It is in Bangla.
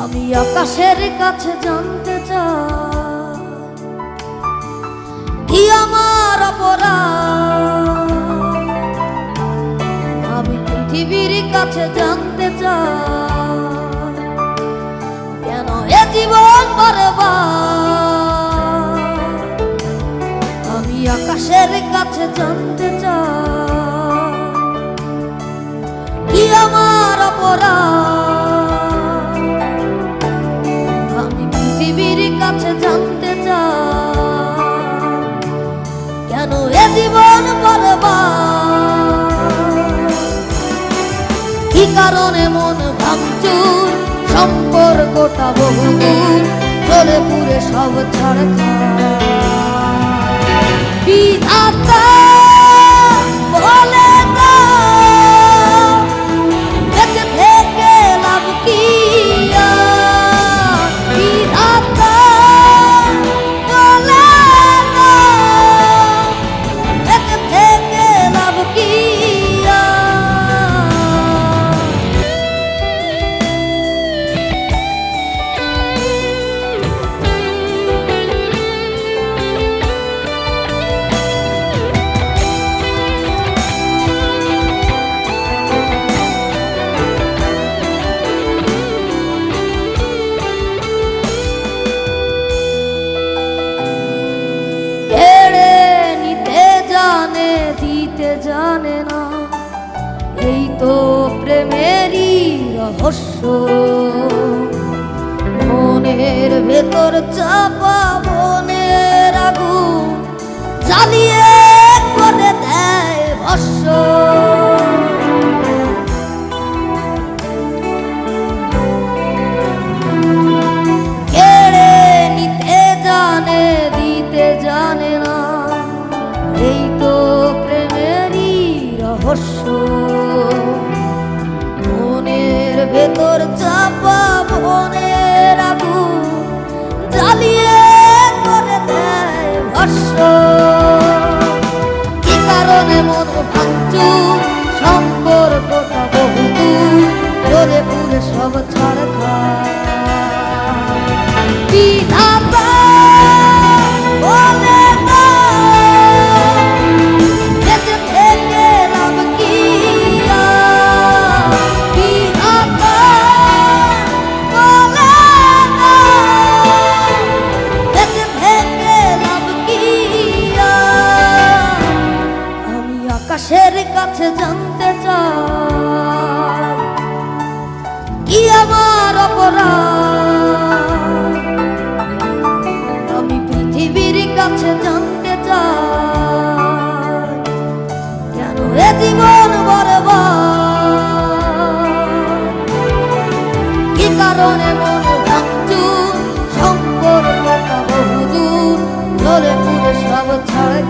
আমি আকাশের কাছে জানতে চাই। আমার অপরাধ? আমি পৃথিবীর কাছে জানতে চাই। কেন এ জীবন বরবাদ আমি আকাশের কাছে জানতে চাই। কি আমার অপরাধ? জীবন কি কারণে মন ভাঙচুর সম্পর্কটা বহুদূর চলে পুরে সব ছাড় বিধাতা রহস্য মনের ভেতর চাপা মনের আগুন জ্বালিয়ে করে দেয় ভস্য। জানে না এই তো ভেতর চাপা মনের আকাশের জানতে চাই কি আমার অপরাধ? আমি পৃথিবীর কাছে জানতে চাই কেন এ জীবন বরবাদ? কি কারণে মন ভাঙচুর? সম্পর্কটা বহুদূর ধরে পুরে সব ছাড়